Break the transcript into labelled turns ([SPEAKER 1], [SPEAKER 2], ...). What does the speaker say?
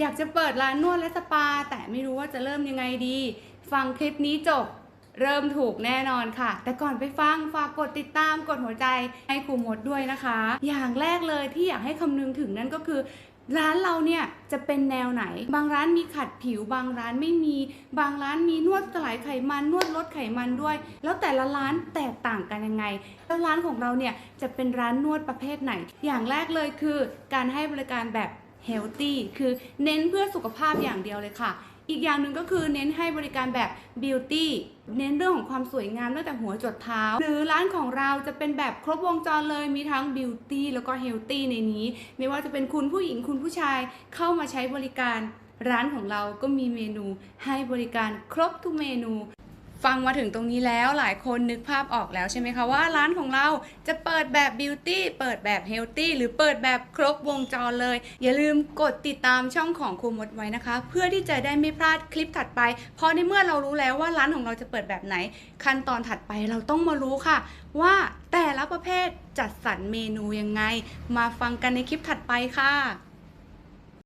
[SPEAKER 1] อยากจะเปิดร้านนวดและสปา แต่ไม่รู้ว่าจะเริ่มยังไงดี ฟังคลิปนี้จบ เริ่มถูกแน่นอนค่ะ แต่ก่อนไปฟังฝากกดติดตามกดหัวใจให้ครูมดด้วยนะคะ อย่างแรกเลยที่อยากให้คำนึงถึงนั่นก็คือ ร้านเราเนี่ยจะเป็นแนวไหน บางร้านมีขัดผิว บางร้านไม่มี บางร้านมีนวดสลายไขมันนวดลดไขมันด้วย แล้วแต่ละร้านแตกต่างกันยังไงแล้วร้านของเราเนี่ยจะเป็นร้านนวดประเภทไหน อย่างแรกเลยคือ การให้บริการแบบ healthy คือเน้นเพื่อสุขภาพอย่างเดียวเลยค่ะ อีกอย่างหนึ่งก็คือเน้นให้บริการแบบ beauty เน้นเรื่องของความสวยงามตั้งแต่หัวจดเท้า หรือร้านของเราจะเป็นแบบครบวงจรเลยมีทั้ง beauty แล้วก็ healthy ในนี้ ไม่ว่าจะเป็นคุณผู้หญิงคุณผู้ชายเข้ามาใช้บริการร้านของเราก็มีเมนูให้บริการครบทุกเมนู ฟังมาถึงตรงนี้แล้วหลายคนนึกภาพออกแล้วใช่ไหมคะว่าร้านของเราจะเปิดแบบบิวตี้เปิดแบบเฮลตี้หรือเปิดแบบครบวงจรเลย อย่าลืมกดติดตามช่องของครูมดไว้นะคะ เพื่อที่จะได้ไม่พลาดคลิปถัดไป เพราะในเมื่อเรารู้แล้วว่าร้านของเราจะเปิดแบบไหน ขั้นตอนถัดไปเราต้องมารู้ค่ะ ว่าแต่ละประเภทจัดสรรเมนูยังไง มาฟังกันในคลิปถัดไปค่ะ